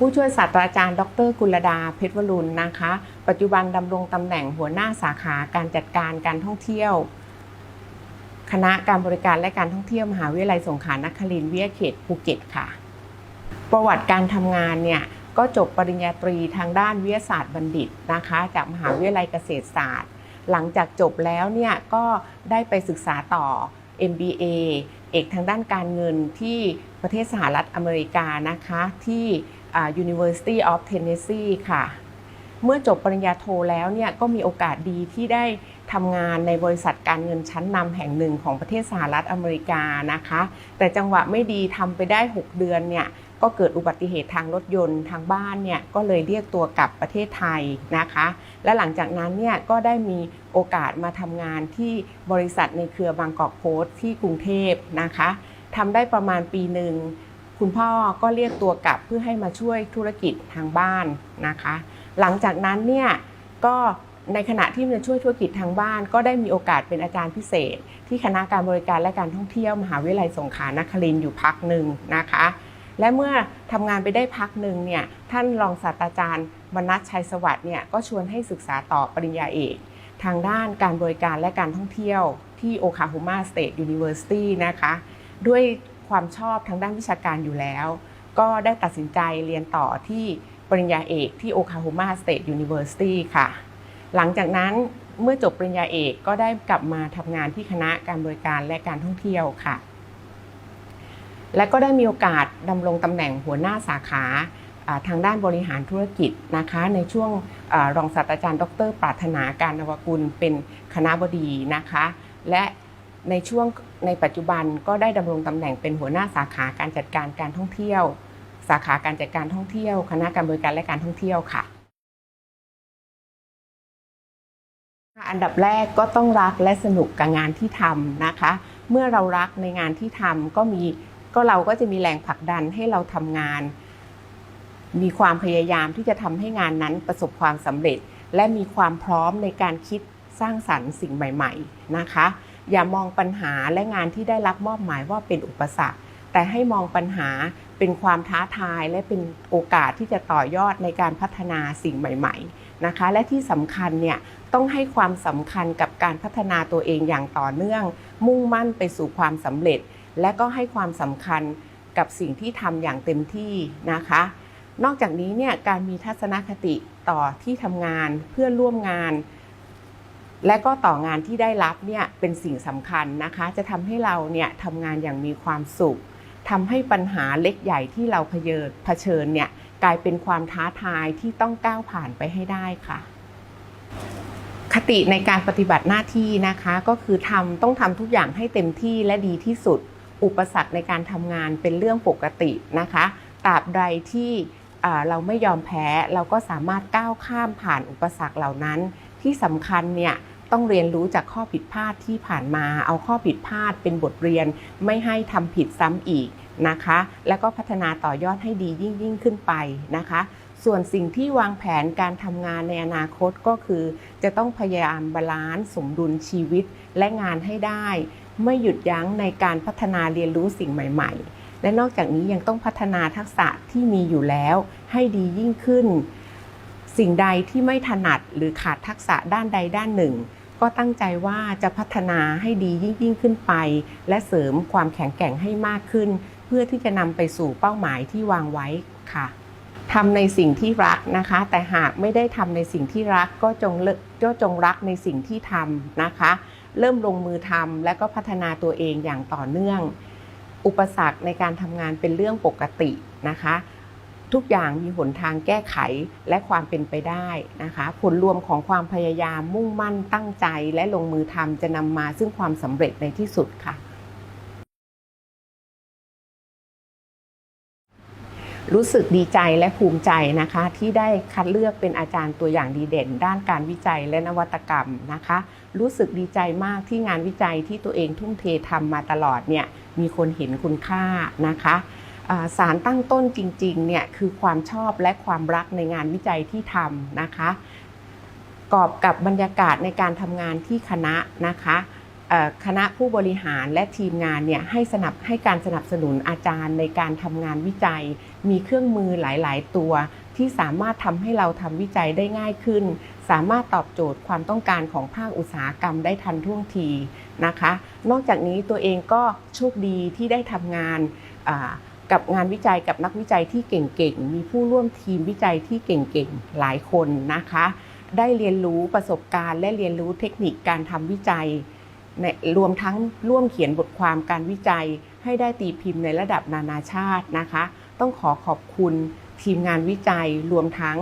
ผู้ช่วยศาสตราจารย์ ดรกุลดาเพชรวรุณนะคะ ปัจจุบันดำรงตำแหน่งหัวหน้าสาขาการจัดการการท่องเที่ยว คณะการบริการและการท่องเที่ยวมหาวิทยาลัยสงขลานครินทร์วิทยาเขตภูเก็ตค่ะ ประวัติการทำงานเนี่ยก็จบปริญญาตรีทางด้านวิทยาศาสตร์บัณฑิตนะคะ จากมหาวิทยาลัยเกษตรศาสตร์ หลังจากจบแล้วเนี่ยก็ได้ไปศึกษาต่อ MBA เอกทางด้านการเงินที่ประเทศสหรัฐอเมริกานะคะที่ University of Tennessee ค่ะ เมื่อจบปริญญาโทแล้วเนี่ยก็มีโอกาสดีที่ได้ทำงานในบริษัทการเงินชั้นนำแห่งหนึ่งของประเทศสหรัฐอเมริกานะคะ แต่จังหวะไม่ดีทำไปได้ 6 เดือนเนี่ยก็เกิดอุบัติเหตุทางรถยนต์ทางบ้านเนี่ยก็เลยเรียกตัวกลับประเทศไทยนะคะ และหลังจากนั้นเนี่ยก็ได้มีโอกาสมาทำงานที่บริษัทในเครือบางกอกโพสที่กรุงเทพนะคะทำได้ประมาณปีหนึ่ง คุณพ่อก็เรียกตัวกลับเพื่อให้มาช่วยธุรกิจทางบ้านนะคะ หลังจากนั้นเนี่ยก็ในขณะที่มาช่วยธุรกิจทางบ้าน ก็ได้มีโอกาสเป็นอาจารย์พิเศษ ที่คณะการบริการและการท่องเที่ยวมหาวิทยาลัยสงขลานครินทร์อยู่พักหนึ่งนะคะ และเมื่อทำงานไปได้พักหนึ่งเนี่ยท่านรองศาสตราจารย์มนัสชัยสวัสดิ์เนี่ยก็ชวนให้ศึกษาต่อปริญญาเอก ทางด้านการบริการและการท่องเที่ยวที่โอคาโฮมาสเตทยูนิเวอร์ซิตี้นะคะด้วย ความชอบทางด้านวิชาการอยู่แล้ว ก็ได้ตัดสินใจเรียนต่อที่ปริญญาเอกที่โอคลาโฮมาสเตทยูนิเวอร์ซิตี้ค่ะ หลังจากนั้นเมื่อจบปริญญาเอกก็ได้กลับมาทำงานที่คณะการบริการและการท่องเที่ยวค่ะ และก็ได้มีโอกาสดำรงตำแหน่งหัวหน้าสาขาทางด้านบริหารธุรกิจนะคะ ในช่วงอรองศาสตราจารย์ ดร ปรารถนาการนวกุลเป็นคณะบดีนะคะ และ ในช่วงในปัจจุบันก็ได้ดำรงตำแหน่งเป็นหัวหน้าสาขาการจัดการการท่องเที่ยว สาขาการจัดการท่องเที่ยว คณะการบริการและการท่องเที่ยวค่ะ อันดับแรกก็ต้องรักและสนุกกับงานที่ทำนะคะ เมื่อเรารักในงานที่ทำก็มีก็เราก็จะมีแรงผลักดันให้เราทำงาน มีความพยายามที่จะทำให้งานนั้นประสบความสำเร็จ และมีความพร้อมในการคิดสร้างสรรค์สิ่งใหม่ ๆ นะคะ อย่ามองปัญหาและงานที่ได้รับมอบหมายว่าเป็นอุปสรรค แต่ให้มองปัญหาเป็นความท้าทายและเป็นโอกาสที่จะต่อยอดในการพัฒนาสิ่งใหม่ ๆนะคะ และที่สำคัญเนี่ยต้องให้ความสำคัญกับการพัฒนาตัวเองอย่างต่อเนื่อง มุ่งมั่นไปสู่ความสำเร็จ และก็ให้ความสำคัญกับสิ่งที่ทำอย่างเต็มที่นะคะ นอกจากนี้เนี่ยการมีทัศนคติต่อที่ทำงานเพื่อร่วมงาน และก็ต่องานที่ได้รับเนี่ยเป็นสิ่งสำคัญนะคะ จะทำให้เราเนี่ยทำงานอย่างมีความสุขทำให้ปัญหาเล็กใหญ่ที่เราเผชิญเผชิญเนี่ยกลายเป็นความท้าทายที่ต้องก้าวผ่านไปให้ได้ค่ะ คติในการปฏิบัติหน้าที่นะคะก็คือทำต้องทำทุกอย่างให้เต็มที่และดีที่สุด อุปสรรคในการทำงานเป็นเรื่องปกตินะคะตราบใดที่เราไม่ยอมแพ้เราก็สามารถก้าวข้ามผ่านอุปสรรคเหล่านั้น ที่สำคัญเนี่ยต้องเรียนรู้จากข้อผิดพลาดที่ผ่านมา เอาข้อผิดพลาดเป็นบทเรียนไม่ให้ทำผิดซ้ำอีกนะคะ แล้วก็พัฒนาต่อยอดให้ดียิ่งยิ่งขึ้นไปนะคะ ส่วนสิ่งที่วางแผนการทำงานในอนาคตก็คือ จะต้องพยายามบาลานซ์สมดุลชีวิตและงานให้ได้ ไม่หยุดยั้งในการพัฒนาเรียนรู้สิ่งใหม่ ๆ และนอกจากนี้ยังต้องพัฒนาทักษะที่มีอยู่แล้ว ให้ดียิ่งขึ้น สิ่งใดที่ไม่ถนัดหรือขาดทักษะด้านใดด้านหนึ่ง ก็ตั้งใจว่าจะพัฒนาให้ดียิ่งยิ่งขึ้นไป และเสริมความแข็งแกร่งให้มากขึ้น เพื่อที่จะนำไปสู่เป้าหมายที่วางไว้ค่ะทำในสิ่งที่รักนะคะ แต่หากไม่ได้ทำในสิ่งที่รักก็จงเลิกก็จงรักในสิ่งที่ทำนะคะ เริ่มลงมือทำและก็พัฒนาตัวเองอย่างต่อเนื่อง อุปสรรคในการทำงานเป็นเรื่องปกตินะคะ ทุกอย่างมีหนทางแก้ไขและความเป็นไปได้นะคะ ผลรวมของความพยายามมุ่งมั่นตั้งใจและลงมือทำจะนำมาซึ่งความสำเร็จในที่สุดค่ะ รู้สึกดีใจและภูมิใจนะคะ ที่ได้คัดเลือกเป็นอาจารย์ตัวอย่างดีเด่น ด้านการวิจัยและนวัตกรรมนะคะ รู้สึกดีใจมากที่งานวิจัยที่ตัวเองทุ่มเททำมาตลอดเนี่ยมีคนเห็นคุณค่านะคะ สารตั้งต้นจริงๆเนี่ยคือความชอบและความรักในงานวิจัยที่ทำนะคะกอบกับบรรยากาศในการทำงานที่คณะนะคะคณะผู้บริหารและทีมงานเนี่ยให้สนับให้การสนับสนุนอาจารย์ในการทำงานวิจัย มีเครื่องมือหลาย ๆ ตัว ที่สามารถทำให้เราทำวิจัยได้ง่ายขึ้น สามารถตอบโจทย์ความต้องการของภาคอุตสาหกรรมได้ทันท่วงทีนะคะ นอกจากนี้ตัวเองก็โชคดีที่ได้ทำงาน กับงานวิจัยกับนักวิจัยที่เก่งๆ มีผู้ร่วมทีมวิจัยที่เก่งๆ หลายคนนะคะ ได้เรียนรู้ประสบการณ์และเรียนรู้เทคนิคการทำวิจัยในรวมทั้งร่วมเขียนบทความการวิจัย ให้ได้ตีพิมพ์ในระดับนานาชาตินะคะ ต้องขอขอบคุณทีมงานวิจัยรวมทั้ง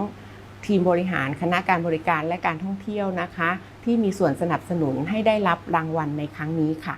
ทีมบริหารคณะการบริการและการท่องเที่ยวนะคะ ที่มีส่วนสนับสนุนให้ได้รับรางวัลในครั้งนี้ค่ะ